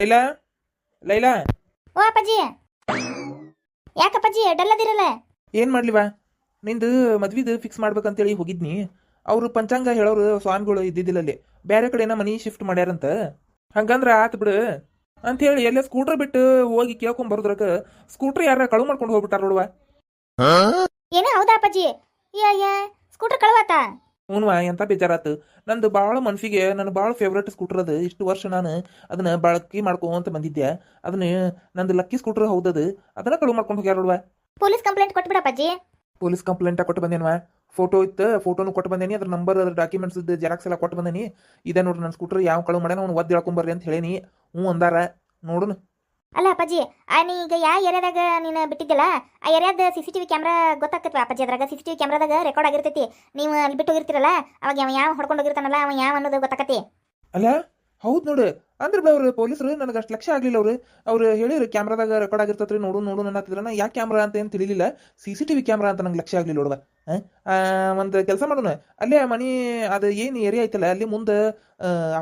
ಲೈಲಾ? ಲೈಲಾ? ಓ ಅಪ್ಪಾಜಿ. ಯಾಕಪ್ಪಾಜಿ ಡಲ್ಲದಿರಲ್ಲ ಏನು ಮಾಡ್ಲಿವಾ? ನಿಂದು ಮದ್ವಿದು ಫಿಕ್ಸ್ ಮಾಡ್ಬೇಕಂತೇಳಿ ಹೋಗಿದ್ನಿ. ಅವರು ಪಂಚಾಂಗ ಹೇಳೋರು ಸ್ವಾಮಿಗಳು ಇದ್ದಿದ್ದಿಲ್ಲ ಅಲ್ಲಿ. ಬೇರೆ ಕಡೆನ ಮನಿ ಶಿಫ್ಟ್ ಮಾಡ್ಯಾರಂತ. ಹಂಗಂದ್ರ ಆತ್ ಬಿಡು. ಅಂತೇಳಿ ಎಲ್ಲ ಸ್ಕೂಟರ್ ಬಿಟ್ಟು ಹೋಗಿ ಕೇಳ್ಕೊಂಡ್ ಬರೋದ್ರಾಗ ಸ್ಕೂಟರ್ ಯಾರ ಕಳು ಮಾಡ್ಕೊಂಡು ಹೋಗ್ಬಿಟ್ಟಾರ ನೋಡುವ. ಏನು? ಹೌದಾ ಅಪ್ಪಾಜಿ? ಸ್ಕೂಟರ್ ಕಳುವಾತ? ಹ್ಞೂನ್ವಾ ಎಂಥ ಬೇಜಾರಾತು? ನಂದು ಭಾಳ ಮನ್ಸಿಗೆ ನನ್ನ ಭಾಳ ಫೇವ್ರೇಟ್ ಸ್ಕೂಟರ್ ಅದು. ಇಷ್ಟು ವರ್ಷ ನಾನು ಅದನ್ನು ಬಳಕೆ ಮಾಡ್ಕೊಂತ ಬಂದಿದ್ದೆ. ಅದನ್ನ ನಂದು ಲಕ್ಕಿ ಸ್ಕೂಟರ್ ಹೌದದು. ಅದನ್ನ ಕಳು ಮಾಡ್ಕೊಂಡು ಹೋಗ್ಯಾರ ನೋಡುವ. ಪೊಲೀಸ್ ಕಂಪ್ಲೇಂಟ್ ಕೊಟ್ಬಿಡ ಅಜ್ಜಿ ಪೊಲೀಸ್ ಕಂಪ್ಲೇಂಟ್ ಕೊಟ್ಟು ಬಂದೇನವ? ಫೋಟೋ ಇತ್ತು ಫೋಟೋನು ಕೊಟ್ಟು ಬಂದೇನಿ. ಅದ್ರ ನಂಬರ್ ಅದ್ರ ಡಾಕ್ಯುಮೆಂಟ್ಸ್ ಜೆರಾಕ್ಸ್ ಎಲ್ಲ ಕೊಟ್ಟು ಬಂದೇನಿ. ಇದೆ ನೋಡ್ರಿ ನನ್ನ ಸ್ಕೂಟರ್ ಯಾವ ಕಳು ಮಾಡ್ಯಾನ ಅವ್ನು ಒದ್ದು ಹೇಳ್ಕೊಂಬರ್ರಿ ಅಂತ ಹೇಳೇನಿ. ಹ್ಞೂ ಅಂದಾರ. ನೋಡುನು. ಅಲ್ಲ ಅಪ್ಪಾಜಿ ನೀ ಈಗ ಯಾವ ಏರಿಯಾದಾಗ ನೀನು ಬಿಟ್ಟಿದ್ದಲ್ಲ, ಆ ಏರಿಯಾದ C C T V camera ಗೊತ್ತಾಗ್ತೈತಿ ಅಪ್ಪಾಜಿ ಅದ್ರಾಗ? ಸಿ ಸಿ ಟಿ ವಿ ಕ್ಯಾಮ್ರಾದಾಗ ರೆಕಾರ್ಡ್ ಆಗಿರ್ತೈತಿ. ನೀವು ಅಲ್ಲಿ ಬಿಟ್ಟು ಹೋಗಿರ್ತೀರಲ್ಲ, ಅವಾಗ ಯಾವ ಯಾವ ಹೊಡ್ಕೊಂಡು ಹೋಗಿರ್ತಾನಲ್ಲ, ಅವ ಯಾವ ಅನ್ನೋದು ಗೊತ್ತಾಕತಿ? ಅಲ್ಲ, ಹೌದು ನೋಡು. ಅಂದ್ರೆ ಬಿ ಅವ್ರು, ಪೊಲೀಸರು ನನಗೆ ಅಷ್ಟು ಲಕ್ಷ ಆಗಲಿಲ್ಲ ಅವರು. ಅವ್ರು ಹೇಳಿದ್ರು ಕ್ಯಾಮ್ರಾದಾಗ ರೆಕಾರ್ಡ್ ಆಗಿರ್ತತ್ರಿ, ನೋಡು ನೋಡು ಅನ್ನತ್ತಿದ್ರನ ಯಾಕೆ ಕ್ಯಾಮ್ರಾ ಅಂತ ಏನು ತಿಳಿಲಿಲ್ಲ. C C T V camera ಅಂತ ನಂಗೆ ಲಕ್ಷ ಆಗಲಿಲ್ಲ ನೋಡುವ. ಒಂದು ಕೆಲಸ ಮಾಡೋಣ. ಅಲ್ಲೇ ಮನಿ ಅದು ಏನು ಏರಿಯಾ ಐತಲ್ಲ, ಅಲ್ಲಿ ಮುಂದೆ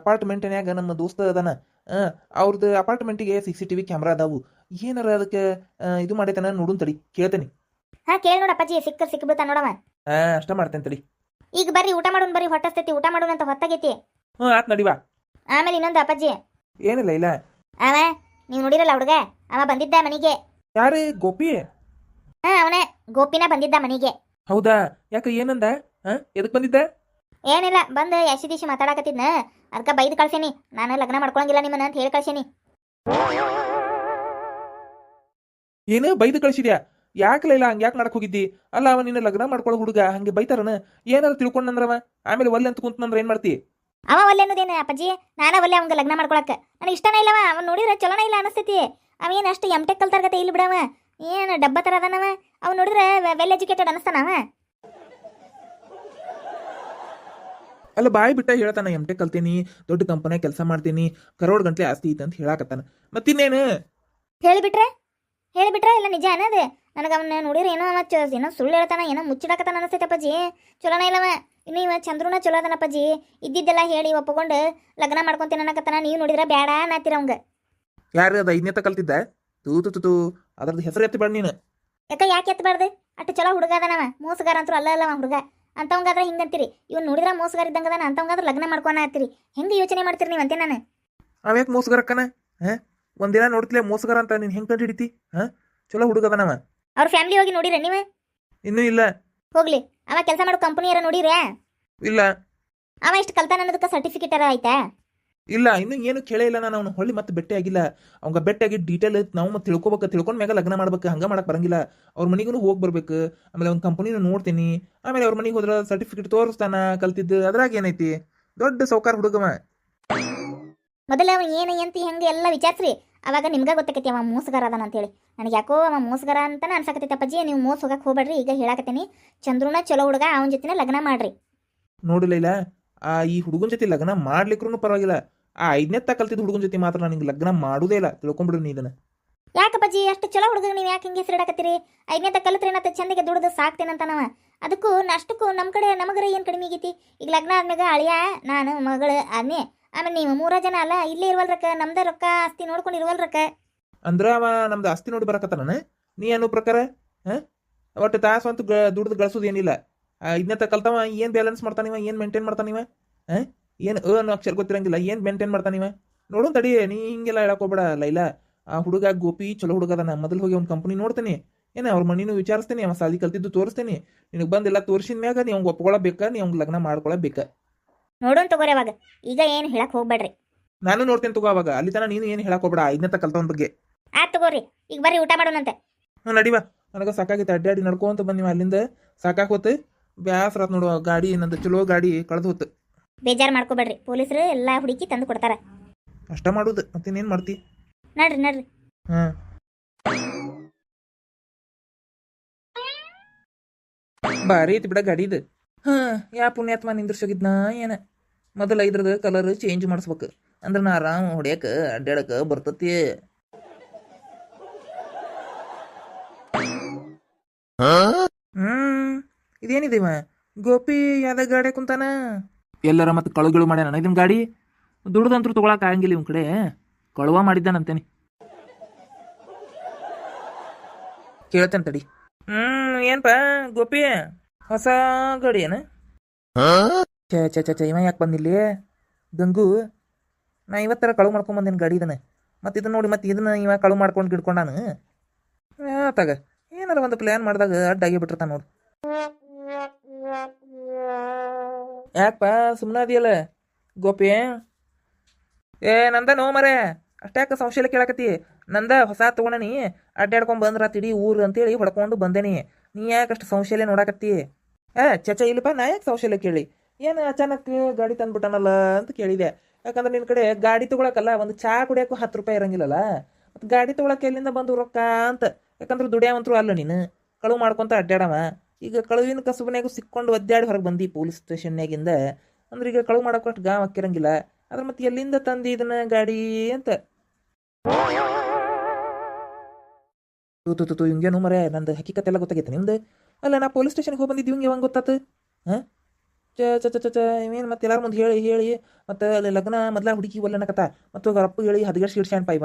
ಅಪಾರ್ಟ್ಮೆಂಟ್ನ್ಯಾಗ ನಮ್ಮ ದೋಸ್ತ ಅದಾನ. ಅವ್ರದ್ದು ಅಪಾರ್ಟ್ಮೆಂಟಿಗೆ C C T V camera ಅದಾವು. ಏನಾರ ಅದಕ್ಕೆ ಇದು ಮಾಡೈತನ ನೋಡುನ್ ತಡಿ ಕೇಳ್ತೇನೆ. ಹಾ ಕೇಳಿ ನೋಡ ಅಪ್ಪಾಜಿ ಸಿಕ್ಕ ಸಿಕ್ಬಿಡ್ತಾ ನೋಡವ ಹಾ ಅಷ್ಟ ಮಾಡ್ತೇನೆ ತಡಿ. ಈಗ ಬರ್ರಿ ಊಟ ಮಾಡೋಣ ಬರ್ರಿ ಹೊಟ್ಟಸ್ತೈತಿ ಊಟ ಮಾಡೋಣ ಅಂತ ಹೊತ್ತಾಗೈತಿ. ಹ್ಞೂ ಆತ್ ನಡಿವಾ ಆಮೇಲೆ ಇನ್ನೊಂದು ಅಪ್ಪಾಜಿ. ಏನಿಲ್ಲ ಇಲ್ಲ. ಅವ ನೀವು ನೋಡಿರಲ್ಲ ಹುಡುಗ? ಅವ ಬಂದಿದ್ದ ಮನೆಗೆ. ಯಾರೇ ಗೋಪಿ? ಹಾ ಅವನೇ ಗೋಪಿನ ಬಂದಿದ್ದ ಮನೆಗೆ. ಹೌದಾ? ಯಾಕೆ ಏನಂದ? ಹಾ ಎದಕ್ ಬಂದಿದ್ದ? ಏನಿಲ್ಲ ಬಂದು ಯಶಿ ದಿಶಿ ಮಾತಾಡಕತ್ತಿದ್ನ. ಅದಕ್ಕೆ ಬೈದು ಕಳ್ಸೇನಿ. ನಾನು ಲಗ್ನ ಮಾಡ್ಕೊಳಂಗಿಲ್ಲ ನಿಮ್ಮನ್ನ ಅಂತ ಹೇಳಿ ಕಳ್ಸೇನಿ. ಏನು ಬೈದು ಕಳ್ಸಿದ್ಯಾ? ಯಾಕಲ ಇಲ್ಲ ಹಂಗೆ ಯಾಕೆ ನಡಕ್ ಹೋಗಿದ್ದಿ? ಅಲ್ಲ ಅವ ನಿನ್ನ ಲಗ್ನ ಮಾಡ್ಕೊಳ್ಳೋ ಹುಡುಗ ಹಂಗೆ ಬೈತಾರನ? ಏನಾರ ತಿಳ್ಕೊಂಡಂದ್ರವ ಆಮೇಲೆ ಒಲ್ಲೆ ಅಂತ ಕುಂತಂದ್ರ ಏನ್ ಮಾಡ್ತಿ? ಅವ ಒಲ್ಲೆ ಅನ್ನೋದೇನ ಅಪ್ಪಾಜಿ? ನಾನ ಒಲ್ಲೆ ಅವಂಗ ಲಗ್ನ ಮಾಡ್ಕೊಳಕ್ಕೆ ನನಗೆ ಇಷ್ಟನೇ ಇಲ್ಲವ ಅವ್ನು ನೋಡಿದ್ರೆ ಚಲೋನ ಇಲ್ಲ ಅನಿಸ್ತೈತಿ. ಅವೇನು ಅಷ್ಟು ಎಂ ಟೆಕ್ ಕಲ್ತಾರ್ಗತೆ ಇಲ್ಲಿ ಬಿಡವ? ಏನು ಡಬ್ಬ ಥರ ಅದನವ? ಅವ್ನು ನೋಡಿದ್ರೆ ವೆಲ್ ಎಜುಕೇಟೆಡ್ ಅನಿಸ್ತಾನವ ಅಲ್ಲ ಬಾಯಿ ಬಿಟ್ಟ ಹೇಳ್ತಾನ ಎಂ ಟೆಕ್ ಕಲ್ತೀನಿ ದೊಡ್ಡ ಕಂಪನಿಯಾಗ ಕೆಲಸ ಮಾಡ್ತೀನಿ ಕರೋಡ್ ಗಂಟ್ಲೆ ಆಸ್ತಿ ಐತೆ ಅಂತ ಹೇಳಾಕತ್ತಾನ. ಮತ್ತಿನ್ನೇನು? ಹೇಳಿಬಿಟ್ರೆ? ಹೇಳಿಬಿಟ್ರೆ? ಇಲ್ಲ ನಿಜ ಅನ್ನೋದು. ನನಗೆ ಅವನ್ನ ನೋಡಿದ್ರೆ ಏನೋ ಅವ ಚ- ಏನೋ ಸುಳ್ಳು ಹೇಳ್ತಾನ ಏನೋ ಮುಚ್ಚಿಡಾಕತ್ತಾನ ಅನಿಸ್ತೈತೆ ಅಪ್ಪಾಜಿ. ಚಲೋನ ಇಲ್ಲವ? ಇನ್ನು ಇವ ಚಂದ್ರೂನ ಚಲೋ ಅದನ ಅಪ್ಪಾಜಿ. ಇದ್ದಿದ್ದೆಲ್ಲ ಹೇಳಿ ಒಪ್ಕೊಂಡು ಲಗ್ನ ಮಾಡ್ಕೊಂತೀನಿ ಅನ್ನಕತ್ತಾನ. ನೀವು ನೋಡಿದ್ರೆ ಬೇಡ ಅನ್ನತ್ತೀರ ಅವಂಗ. ಯಾರು ಅದು ಐದನೇತ ಕಲ್ತಿದ್ದ? ತೂ ತು ತು, ತು. ಅದ್ರದ್ದು ಹೆಸರು ಎತ್ತಿ ಬೇಡ ನೀನು. ಯಾಕ ಯಾಕೆ ಎತ್ತಬಾರ್ದು ಅಷ್ಟು ಚಲೋ ಹುಡುಗ ಅದನವ ಮೋಸಗಾರ ಅಂತೂ ಅಲ್ಲ ಅಲ್ಲವ ಹುಡುಗ. ಅಂತವಂಗಾದ್ರೆ ಹಿಂಗಂತೀರಿ. ಇವ್ನು ನೋಡಿದ್ರೆ ಮೋಸಗಾರ ಇದ್ದಂಗೆ ಅದಾನ ಅಂತವಂಗಾದ್ರೆ ಲಗ್ನ ಮಾಡ್ಕೊನ ಹತ್ತೀರಿ ಹೆಂಗೆ ಯೋಚನೆ ಮಾಡ್ತೀರಿ ನೀವು ಅಂತೆ ನಾನು ಅವ್ಯಾಕೆ ಮೋಸಗಾರಕ್ಕನ ಹಾ? ಒಂದಿನ ನೋಡ್ತಿಲ್ಲ ಮೋಸಗಾರ ಅಂತ ನೀನು ಹೆಂಗೆ ಕಂಡು ಹಿಡಿತಿ ಹಾ? ಚಲೋ ಹುಡುಗದನವ ಅವ್ರ ಫ್ಯಾಮಿಲಿ ಹೋಗಿ ನೋಡಿರ ನೀವು? ಇನ್ನೂ ಇಲ್ಲ. ಹೋಗ್ಲಿ. ಅವ ಕೆಲಸ ಮಾಡೋ ಕಂಪನಿ ಯಾರ ನೋಡಿರ ಇಲ್ಲ. ಅವ ಇಷ್ಟು ಕಲ್ತಾನ ಅನ್ನೋದಕ್ಕೆ ಸರ್ಟಿಫಿಕೇಟ್ ಅರ ಆಯ್ತಾ ಇಲ್ಲ ಇನ್ನು ಏನು ಕೇಳೇ ಇಲ್ಲ ನಾನು ಅವ್ನು ಹೊಳ್ಳಿ ಮತ್ತೆ ಬೆಟ್ಟೆ ಆಗಿಲ್ಲ. ಅವಂಗ ಬೆಟ್ಟಾಗಿ ಡೀಟೇಲ್ ನಾವು ಮತ್ತೆ ತಿಳ್ಕೊಬೇಕು ತಿಳ್ಕೊಂಡ್ ಮ್ಯಾಗ ಲಗ್ನ ಮಾಡ್ಬೇಕು ಹಂಗ ಮಾಡಕ್ ಬರಂಗಿಲ್ಲ. ಅವ್ರ ಮನೆಗೂ ಹೋಗಿ ಬರ್ಬೇಕು. ಆಮೇಲೆ ಅವ್ನ ಕಂಪನಿನೂ ನೋಡ್ತೀನಿ. ಆಮೇಲೆ ಅವ್ರ ಮನೆಗೆ ಹೋದ್ರ ಸರ್ಟಿಫಿಕೇಟ್ ತೋರಿಸ್ತಾನ ಕಲ್ತಿದ್ದು. ಅದ್ರಾಗ ಏನೈತಿ? ದೊಡ್ಡ ಸೌಕಾರ ಹುಡುಗವ. ಮೊದಲ ಅವ ಏನ ಅಂತ ಹೆಂಗೆ ಎಲ್ಲ ವಿಚಾರಿಸ್ರಿ. ಅವಾಗ ನಿಮ್ಗೆ ಗೊತ್ತಾಕೈತಿ ಅವ ಮೋಸಗಾರ ಅದಾನ ಅಂತೇಳಿ. ನನಗೆ ಯಾಕೋ ಅವ ಮೋಸಗಾರ ಅಂತಾನೆ ಅನ್ಸಕತ್ತೈತಿ ಅಪ್ಪಾಜಿ ನೀವು ಮೋಸ ಹೋಗಕ್ಕೆ ಹೋಗ್ಬೇಡ್ರಿ ಈಗ ಹೇಳಾಕತ್ತೀನಿ. ಚಂದ್ರನ ಚಲೋ ಹುಡುಗ ಅವನ ಜೊತೆ ಲಗ್ನ ಮಾಡ್ರಿ. ನೋಡಿಲ್ಲ ಇಲ್ಲ. ಆ ಈ ಹುಡುಗನ ಜೊತೆ ಲಗ್ನ ಮಾಡ್ಲಿಕ್ಕೂ ಪರವಾಗಿಲ್ಲ. ಆ ಐದನೇತ್ತ ಕಲ್ತಿದ್ದ ಹುಡುಗನ ಜೊತೆ ಮಾತ್ರ ನನಗೆ ಲಗ್ನ ಮಾಡುದೇ ಇಲ್ಲ. ತಿಳ್ಕೊಂಬಿಡು ನೀ ಇದನ್ನ. ಯಾಕಪ್ಪಾಜಿ ಅಷ್ಟು ಚಲೋ ಹುಡುಗ ನೀವು ಯಾಕೆ ಹಿಂಗೆ ಹೆಸರಿಡಕತ್ತೀರಿ? ಐದನೇ ಕಲಿತ್ರೆ ಮತ್ತೆ ಚಂದಿಗೆ ದುಡ್ದು ಸಾಕ್ತೇನಂತ ನಾವ. ಅದಕ್ಕೂ ನಷ್ಟಕ್ಕೂ ಅಷ್ಟಕ್ಕೂ ನಮ್ಮ ಕಡೆ ನಮಗರ ಏನು ಕಡಿಮೆ ಆಗೈತಿ? ಈಗ ಲಗ್ನ ಆದ್ಮ್ಯಾಗ ಅಳಿಯ ನಾನು ಮಗಳು ಆದ್ನೆ ಆಮೇಲೆ ನೀವು ಮೂರ ಜನ ಅಲ್ಲ ಇಲ್ಲೇ ಇರುವಲ್ರಕ್ಕ ನಮ್ದ ರೊಕ್ಕ ಆಸ್ತಿ ನೋಡ್ಕೊಂಡು ಇರುವಲ್ರಕ್ಕ. ಅಂದ್ರ ಅವ ನಮ್ದು ಆಸ್ತಿ ನೋಡಿ ಬರಕತ್ತಾನ ನೀ ಅನ್ನೋ ಪ್ರಕಾರ? ಹಾ? ಒಟ್ಟು ತಾಸು ಅಂತೂ ದುಡ್ದು ಗಳಿಸೋದು ಏನಿಲ್ಲ. ಇದನ್ನ ಕಲ್ತವ ಏನು ಬ್ಯಾಲೆನ್ಸ್ ಮಾಡ್ತಾನಿವ ಏನು ಮೇಂಟೈನ್ ಮಾಡ್ತಾನಿವ ಹಾ? ಏನು ಅ ಅನ್ನೋ ಅಕ್ಷರ ಗೊತ್ತಿರಂಗಿಲ್ಲ. ಏನು ಮೇಂಟೈನ್ ಮಾಡ್ತಾನಿವ ನೋಡು ತಡಿ ನೀ ಹಿಂಗೆಲ್ಲ ಹೇಳಕ್ ಹೋಗ್ಬೇಡ ಲೈಲಾ. ಆ ಹುಡುಗ ಗೋಪಿ ಚಲೋ ಹುಡುಗ ನಾನು ಮೊದಲು ಹೋಗಿ ಒಂದು ಕಂಪನಿ ನೋಡ್ತೇನೆ. ಏನ ಅವ್ರ ಮನಿನೂ ವಿಚಾರಿಸ್ತೇನೆ ಅವ ಸಾಲಿ ಕಲ್ತಿದ್ದು ತೋರಿಸ್ತೇನೆ. ನಿನಗೆ ಬಂದೆಲ್ಲ ತೋರಿಸಿದ ಮ್ಯಾಗ ನೀವು ಅವ್ಗೆ ನೀವು ಲಗ್ನ ಮಾಡ್ಕೊಳ್ಳಬೇಕಾ ನೋಡೋಣ ತಗೋರಿ ಅವಾಗ ಈಗ ಏನು ಹೇಳಕ್ ಹೋಗ್ಬೇಡ್ರಿ. ನಾನು ನೋಡ್ತೇನೆ ತಗೋ ಅವಾಗ. ಅಲ್ಲಿ ತನ ನೀನು ಏನು ಹೇಳಕ್ ಹೋಗ್ಬೇಡ. ಐದನೇ ಕಲ್ತವನ ಬಗ್ಗೆ. ಆತ್ ತಗೋರಿ. ಈಗ ಬರ್ರಿ ಊಟ ಮಾಡೋಣಂತೆ. ಹ್ಞೂ ನಡಿವಾ ನನಗೆ ಸಾಕಾಗಿತ್ತು ಅಡ್ಡಾಡಿ ನಡ್ಕೊಂತ ಬಂದಿವ ಅಲ್ಲಿಂದ ಸಾಕಾಗ್ ಹೋತು. ಬ್ಯಾಸರ ಆತ್ ನೋಡುವ ಗಾಡಿ ನಂದು ಚಲೋ ಗಾಡಿ ಕಳೆದು ಹೋತು. ಬೇಜಾರು ಮಾಡ್ಕೋಬೇಡ್ರಿ. ಪೊಲೀಸರು ಎಲ್ಲ ಹುಡುಕಿ ತಂದು ಕೊಡ್ತಾರ. ಅಷ್ಟ ಮಾಡುದು. ಮತ್ತಿನ್ನೇನು ಮಾಡ್ತಿ? ನಡ್ರಿ ನಡ್ರಿ. ಹಾಂ. ಭಾರಿ ಐತಿ ಬಿಡ ಗಾಡಿ ಇದು. ಹಾಂ ಯಾ ಪುಣ್ಯಾತ್ಮ ನಿಂದ್ರಿಸೋಗಿದ್ನಾ ಏನ? ಮೊದಲ ಇದ್ರದ್ದು ಕಲರ್ ಚೇಂಜ್ ಮಾಡಿಸ್ಬೇಕು. ಅಂದ್ರೆ ನಾ ಆರಾಮ್ ಹೊಡಿಯಕ ಅಡ್ಡಾಡಕ ಬರ್ತತಿ. ಹ್ಮ್ ಇದೇನಿದೆ ಗೋಪಿ ಯಾವ್ದ ಗಾಡಿ ಕುಂತಾನ? ಎಲ್ಲರ ಮತ್ತೆ ಕಳುಗಳು ಮಾಡ್ಯಾನ. ಇದನ್ನ ಗಾಡಿ ದುಡ್ದಂತರೂ ತಗೊಳಕ್ ಆಗಂಗಿಲ್ಲ ಇವ್ ಕಡೆ. ಕಳುವ ಮಾಡಿದ್ದಾನಂತೇನೆ. ಕೇಳ್ತೇನೆ ತಡಿ. ಹ್ಮ್ ಏನ್ಪ ಗೋಪಿ? ಹೊಸ ಗಾಡಿ ಏನ? ಛೇ ಛೇ ಛೇ ಛೇ ಇವ ಯಾಕೆ ಬಂದಿಲ್ಲಿ? ಗಂಗು ನಾ ಇವತ್ತರ ಕಳು ಮಾಡ್ಕೊಂಡ್ ಬಂದೇನು ಗಾಡಿ ಇದನ್ನ. ಮತ್ತೆ ಇದನ್ನ ನೋಡಿ ಮತ್ತೆ ಇದನ್ನ ಇವ ಕಳು ಮಾಡ್ಕೊಂಡು ಗಿಡ್ಕೊಂಡಾನು ತಗ. ಏನಾರ ಒಂದು ಪ್ಲ್ಯಾನ್ ಮಾಡಿದಾಗ ಅಡ್ಡಾಗಿ ಬಿಟ್ಟಿರ್ತಾನ ನೋಡು. ಯಾಕಪ್ಪ ಸುಮ್ಮನೆ ಅದೆಯಲ್ಲ. ಗೋಪಿ. ಏ, ನಂದ ನೋ ಮರೆ. ಅಷ್ಟ್ಯಾಕ ಸಂಶಯ ಕೇಳಕತ್ತಿ. ನಂದ ಹೊಸ ತಗೊಂಡನಿ ಅಡ್ಡಾಡ್ಕೊಂಡು ಬಂದ್ರ ತಿಡಿ ಊರು ಅಂತೇಳಿ ಹೊಡ್ಕೊಂಡು ಬಂದೇನಿ. ನೀ ಯಾಕೆ ಅಷ್ಟು ಸಂಶಯ ನೋಡಾಕತ್ತಿ? ಏ, ಚಚ ಇಲ್ಲಪ್ಪ, ನಾ ಯಾಕೆ ಸಂಶಯ ಕೇಳಿ? ಏನು ಅಚಾನಕ್ ಗಾಡಿ ತಂದ್ಬಿಟ್ಟನಲ್ಲ ಅಂತ ಕೇಳಿದೆ. ಯಾಕಂದ್ರೆ ನಿನ್ನ ಕಡೆ ಗಾಡಿ ತಗೊಳಕಲ್ಲ, ಒಂದು ಚಾ ಕುಡಿಯೋಕ್ಕೂ ಹತ್ತು ರೂಪಾಯಿ ಇರಂಗಿಲ್ಲಲ್ಲ? ಮತ್ತು ಗಾಡಿ ತಗೊಳಕ್ಕೆ ಎಲ್ಲಿಂದ ಬಂದು ರೊಕ್ಕ ಅಂತ. ಯಾಕಂದ್ರೆ ದುಡಿಯಾವಂತರು ಅಲ್ಲ ನೀನು. ಕಳುವು ಮಾಡ್ಕೊತ ಅಡ್ಡಾಡವ ಈಗ ಕಳುವಿನ ಕಸಬನ್ಯಾಗೂ ಸಿಕ್ಕೊಂಡು ಒದ್ದಾಡಿ ಹೊರಗೆ ಬಂದಿ ಪೊಲೀಸ್ ಸ್ಟೇಷನ್ಯಾಗಿಂದ ಅಂದ್ರೆ ಈಗ ಕಳುವು ಮಾಡೋಕೆ ಅಷ್ಟು ಗಾಮ್ ಹಾಕಿರಂಗಿಲ್ಲ. ಅದ್ರ ಮತ್ತೆ ಎಲ್ಲಿಂದ ತಂದು ಇದನ್ನ ಗಾಡಿ ಅಂತ? ತೂ, ತು ಹಿಂಗೇನು ಮರೆ ನಂದು ಹಕ್ಕಿಕತ್ತೆಲ್ಲ ಗೊತ್ತಾಗೈತೆ ನಿಮ್ದು? ಅಲ್ಲ, ನಾ ಪೊಲೀಸ್ ಸ್ಟೇಷನ್ಗೆ ಹೋಗಿ ಬಂದಿದ್ದು ಹಿಂಗೆ ಯಾವಾಗ ಗೊತ್ತಾತು? ಹಾಂ? ಚ ಚ ಚ ಚ ಇವೇನು ಮತ್ತೆ ಎಲ್ಲಾರ ಮುಂದೆ ಹೇಳಿ ಹೇಳಿ, ಮತ್ತು ಅಲ್ಲಿ ಲಗ್ನ ಮೊದಲ ಹುಡುಗಿ ಒಲ್ಲನಕತ್ತ, ಮತ್ತು ಅವ್ರ ಅಪ್ಪ ಹೇಳಿ, ಹದಗೆಡ್ಸಿ ಶಿಡ್ಸ್ಯಾನ್ ಪಾ ಇವ.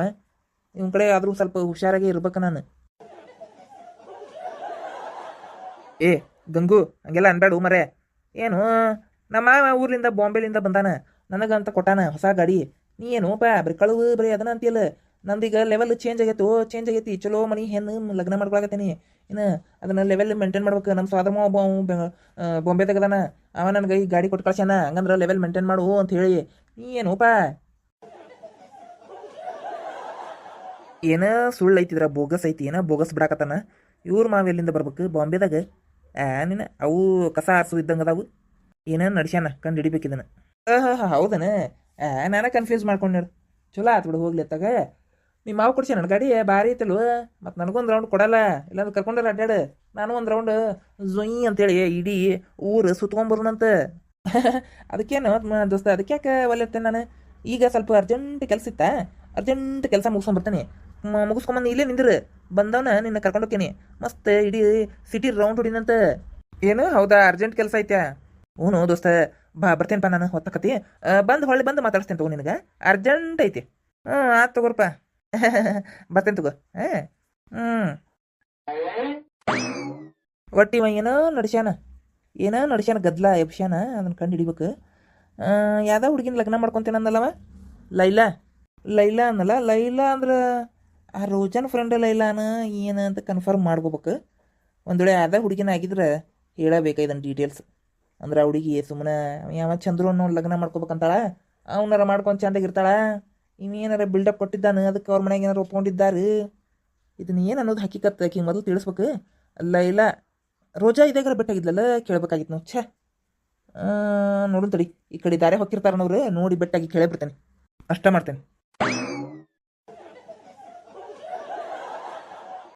ಇವನ ಕಡೆ ಆದರೂ ಸ್ವಲ್ಪ ಹುಷಾರಾಗಿ ಇರ್ಬೇಕು ನಾನು. ಏ, ಗಂಗು, ಹಂಗೆಲ್ಲ ಅನ್ಬೇಡ ಮರೆ ಏನು? ನಮ್ಮ ಮಾವ ಊರ್ಲಿಂದ ಬಾಂಬೆಲಿಂದ ಬಂದಾನ. ನನಗಂತ ಕೊಟ್ಟಾನ ಹೊಸ ಗಾಡಿ. ನೀ ಏನು, ಪಾ, ಬರೀ ಕಳುವು, ಬರೀ ಅದನ್ನ ಅಂತೀಯಲ್ಲ? ನಂದೀಗ ಲೆವೆಲ್ ಚೇಂಜ್ ಆಗೈತು ಚೇಂಜ್ ಆಗೈತಿ. ಚಲೋ ಮನಿ, ಹೆಣ್ಣು, ಲಗ್ನ ಮಾಡ್ಕೊಳಕತ್ತೀನಿ. ಏನು ಅದನ್ನ ಲೆವೆಲ್ ಮೇಂಟೈನ್ ಮಾಡ್ಬೇಕು. ನಮ್ಮ ಸ್ವಾದಮ್ಮ ಬಾಂಬೆ ತೆಗದಾನ ಅವ ನನಗೆ ಈ ಗಾಡಿ ಕೊಟ್ಟು ಕಳ್ಸ್ಯಾನ. ಹಂಗಂದ್ರೆ ಲೆವೆಲ್ ಮೇಂಟೈನ್ ಮಾಡು ಅಂತ ಹೇಳಿ ನೀ ಏನು, ಪಾ? ಏನ ಸುಳ್ಳು ಐತಿದ್ರ ಬೋಗಸ್ ಐತಿ, ಏನ ಬೋಗಸ್ ಬಿಡಾಕತ್ತಾನ? ಇವ್ರ ಮಾವೆಲ್ಲಿಂದ ಬರ್ಬೇಕು? ಬಾಂಬೆದಾಗ? ನೀನು ಅವು ಕಸ ಆರಿಸು ಇದ್ದಂಗೆ ಅದಾವು? ಏನೇನು ನಡ್ಸ್ಯಾನ, ಕಂಡು ಹಿಡಿಬೇಕಿದನ ಹೌದನ. ನಾನು ಕನ್ಫ್ಯೂಸ್ ಮಾಡ್ಕೊಂಡ್ಯಾರ ಚಲೋ ಆಯ್ತು ಬಿಡು, ಹೋಗ್ಲಿ ಅತ್ತಾಗ. ನಿಮ್ಮ ಮಾವು ಕೊಡ್ಸಿ ನನ್ನ ಗಾಡಿ, ಭಾರಿ ಐತಲ್ವ ಮತ್ತು ನನಗೊಂದು ರೌಂಡ್ ಕೊಡಲ್ಲ. ಇಲ್ಲಾಂದ್ರೆ ಕರ್ಕೊಂಡಲ್ಲ ಅಡ್ಡಾಡು ನಾನು ಒಂದು ರೌಂಡ್ ಜೊಯಿ ಅಂತೇಳಿ, ಇಡೀ ಊರು ಸುತ್ಕೊಂಬರೋಣಂತ. ಅದಕ್ಕೇನು ದೋಸ್ತ ಅದಕ್ಕೆ ಯಾಕೆ ಒಲ್ಲಿರ್ತೇನೆ ನಾನು? ಈಗ ಸ್ವಲ್ಪ ಅರ್ಜೆಂಟ್ ಕೆಲಸ ಇತ್ತ? ಅರ್ಜೆಂಟ್ ಕೆಲಸ ಮುಗಿಸ್ಕೊಂಬರ್ತೀನಿ ಮುಗಿಸ್ಕೊಂಬಂದು ಇಲ್ಲೇ ನಿಂದ್ರು. ಬಂದವನ ನಿನ್ನ ಕರ್ಕೊಂಡು ಹೋಗ್ತೀನಿ. ಮಸ್ತ್ ಇಡೀ ಸಿಟಿ ರೌಂಡ್ ಹೊಡಿನಂತ. ಏನು? ಹೌದಾ? ಅರ್ಜೆಂಟ್ ಕೆಲಸ ಐತ್ಯಾ? ಹ್ಞೂ ದೋಸ್ತ, ಬಾ ಬರ್ತೇನಪ್ಪ ನಾನು, ಹೊತ್ತಕತಿ. ಬಂದು ಹೊಳ್ಳಿ ಬಂದು ಮಾತಾಡ್ಸ್ತೇನೆ ತಗೋ ನಿನಗೆ. ಅರ್ಜೆಂಟ್ ಐತಿ. ಹ್ಞೂ ಆಯ್ತು ತಗೋರಪ್ಪ. ಬರ್ತೇನೆ ತಗೋ. ಹಾಂ? ಹ್ಞೂ ಒಟ್ಟಿ ಏನೋ ನಡ್ಸ್ಯಾನ. ಏನೋ ನಡ್ಸ್ಯಾನ ಗದ್ಲ, ಎಬ್ಸ್ಯಾನ ಅದನ್ನ ಕಂಡು ಹಿಡಿಬೇಕು. ಯಾವ್ದೋ ಹುಡುಗಿನ ಲಗ್ನ ಮಾಡ್ಕೊತೇನೆ ಅಂದಲ್ಲವ ಲೈಲಾ? ಲೈಲಾ ಅನ್ನಲ್ಲ? ಲೈಲಾ ಅಂದ್ರೆ ಆ ರೋಜನ್ ಫ್ರೆಂಡ್ ಲೈಲಾನ ಏನು ಅಂತ ಕನ್ಫರ್ಮ್ ಮಾಡ್ಕೋಬೇಕು. ಒಂದು ವೇಳೆ ಅದ ಹುಡುಗಿನ ಆಗಿದ್ರೆ ಹೇಳಬೇಕು ಇದನ್ನು ಡೀಟೇಲ್ಸ್ ಅಂದ್ರೆ ಆ ಹುಡುಗಿ ಸುಮ್ಮನೆ ಯಾವ ಚಂದ್ರು ಅನ್ನೋ ಲಗ್ನ ಮಾಡ್ಕೋಬೇಕಂತಾಳ? ಅವನಾರ ಮಾಡ್ಕೊಂಡು ಚಂದಾಗಿರ್ತಾಳ ಇವೇನಾರ ಬಿಲ್ಡಪ್ ಕೊಟ್ಟಿದ್ದಾನೆ? ಅದಕ್ಕೆ ಅವ್ರ ಮನೆಗೆ ಏನಾರು ಒಪ್ಕೊಂಡಿದ್ದಾರೆ? ಇದನ್ನ ಏನು ಅನ್ನೋದು ಹಾಕಿಕತ್ತ ಆಕಿ ಮೊದಲು ತಿಳಿಸ್ಬೇಕು. ಅಲ್ಲ, ಇಲ್ಲ. ರೋಜಾ ಇದಾಗಾರ ಬೆಟ್ಟಾಗಿದ್ಲಲ್ಲ ಕೇಳ್ಬೇಕಾಗಿತ್ತು ನಾವು ಛೇ. ನೋಡು ತಡಿ. ಈ ಕಡೆ ದಾರೆ ಹೊಕ್ಕಿರ್ತಾರ ನೋಡ್ರಿ ನೋಡಿ ಬೆಟ್ಟಾಗಿ ಕೇಳೇ ಬಿಡ್ತೇನೆ ಅಷ್ಟ ಮಾಡ್ತೇನೆ.